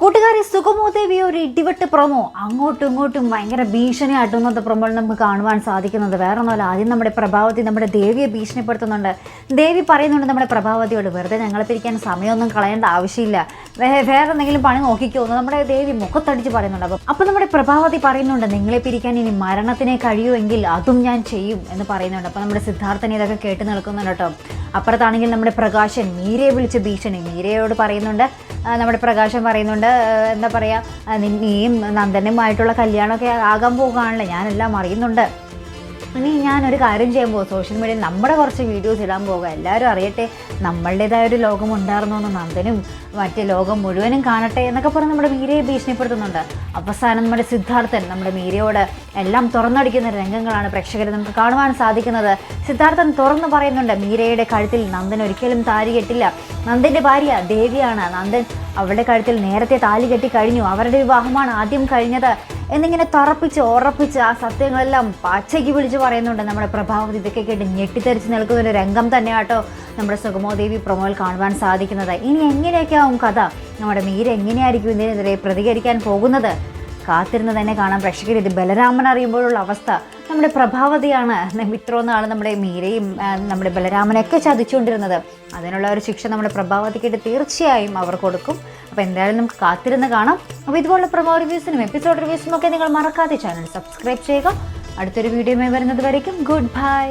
കൂട്ടുകാരി സുഗമോദേവി ഒരു ഇടിവെട്ട് പ്രൊമോ അങ്ങോട്ടും ഇങ്ങോട്ടും ഭയങ്കര ഭീഷണി അടുന്നത് പ്രൊമോയിൽ നമുക്ക് കാണുവാൻ സാധിക്കുന്നത്. വേറെ ഒന്നുമല്ല ആദ്യം നമ്മുടെ പ്രഭാവതി നമ്മുടെ ദേവിയെ ഭീഷണിപ്പെടുത്തുന്നുണ്ട്. ദേവി പറയുന്നുണ്ട് നമ്മുടെ പ്രഭാവതിയോട് വെറുതെ ഞങ്ങളെ പിരിക്കാൻ സമയമൊന്നും കളയേണ്ട ആവശ്യമില്ല. വേറെ എന്തെങ്കിലും പണി നോക്കിക്കോന്ന് നമ്മുടെ ദേവി മുഖത്തടിച്ച് പറയുന്നുണ്ട്. അപ്പം അപ്പം നമ്മുടെ പ്രഭാവതി പറയുന്നുണ്ട് നിങ്ങളെ പിരിക്കാൻ ഇനി മരണത്തിനെ കഴിയുമെങ്കിൽ അതും ഞാൻ ചെയ്യും എന്ന് പറയുന്നുണ്ട്. അപ്പം നമ്മുടെ സിദ്ധാർത്ഥൻ ഇതൊക്കെ കേട്ട് നിൽക്കുന്നുണ്ട് കേട്ടോ. അപ്പുറത്താണെങ്കിൽ നമ്മുടെ പ്രകാശൻ മീരയെ വിളിച്ച് ഭീഷണി. മീരയോട് പറയുന്നുണ്ട് നമ്മുടെ പ്രകാശൻ പറയുന്നുണ്ട് എന്താ പറയുക നീയും നന്ദനുമായിട്ടുള്ള കല്യാണമൊക്കെ ആകാൻ പോകുകയാണല്ലോ ഞാനെല്ലാം അറിയുന്നുണ്ട്. ഇനി ഞാനൊരു കാര്യം ചെയ്യാൻ പോകും. സോഷ്യൽ മീഡിയയിൽ നമ്മുടെ കുറച്ച് വീഡിയോസ് ഇടാൻ പോകുക എല്ലാവരും അറിയട്ടെ നമ്മളുടേതായ ഒരു ലോകം ഉണ്ടായിരുന്നു എന്ന് നന്ദനും മറ്റേ ലോകം മുഴുവനും കാണട്ടെ എന്നൊക്കെ പറഞ്ഞ് നമ്മുടെ മീരയെ ഭീഷണിപ്പെടുത്തുന്നുണ്ട്. അവസാനം നമ്മുടെ സിദ്ധാർത്ഥൻ നമ്മുടെ മീരയോട് എല്ലാം തുറന്നടിക്കുന്ന രംഗങ്ങളാണ് പ്രേക്ഷകരെ നമുക്ക് കാണുവാൻ സാധിക്കുന്നത്. സിദ്ധാർത്ഥൻ തുറന്നു പറയുന്നുണ്ട് മീരയുടെ കഴുത്തിൽ നന്ദൻ ഒരിക്കലും താരി കെട്ടില്ല. നന്ദന്റെ ഭാര്യ ദേവിയാണ്. നന്ദൻ അവളുടെ കഴുത്തിൽ നേരത്തെ താലി കെട്ടി കഴിഞ്ഞു. അവരുടെ വിവാഹമാണ് ആദ്യം കഴിഞ്ഞത്. എന്നിങ്ങനെ തറപ്പിച്ച് ഉറപ്പിച്ച് ആ സത്യങ്ങളെല്ലാം പച്ചയ്ക്ക് വിളിച്ച് പറയുന്നുണ്ട് നമ്മുടെ പ്രഭാവതി. ഇതൊക്കെ കേട്ട് ഞെട്ടിത്തെറിച്ച് നിൽക്കുന്ന ഒരു രംഗം തന്നെയാട്ടോ നമ്മുടെ സുഗമോദേവി പ്രൊമോയിൽ കാണുവാൻ സാധിക്കുന്നത്. ഇനി എങ്ങനെയൊക്കെയാവും കഥ? നമ്മുടെ മീര എങ്ങനെയായിരിക്കും ഇതിനെതിരെ പ്രതികരിക്കാൻ പോകുന്നത്? കാത്തിരുന്ന് തന്നെ കാണാം. പ്രേക്ഷകർ ഇത് ബലരാമൻ അറിയുമ്പോഴുള്ള അവസ്ഥ. നമ്മുടെ പ്രഭാവതിയാണ് ഇത്രയും നാൾ നമ്മുടെ മീരയും നമ്മുടെ ബലരാമനൊക്കെ ചതിച്ചുകൊണ്ടിരുന്നത്. അതിനുള്ള ഒരു ശിക്ഷ നമ്മുടെ പ്രഭാവതിക്കായിട്ട് തീർച്ചയായും അവർ കൊടുക്കും. അപ്പോൾ എന്തായാലും നമുക്ക് കാത്തിരുന്ന് കാണാം. അപ്പോൾ ഇതുപോലുള്ള പ്രൊമോ റിവ്യൂസിനും എപ്പിസോഡ് റിവ്യൂസിനും ഒക്കെ നിങ്ങൾ മറക്കാതെ ചാനൽ സബ്സ്ക്രൈബ് ചെയ്യുക. അടുത്തൊരു വീഡിയോയുമായി വരുന്നത് വരയ്ക്കും. Good bye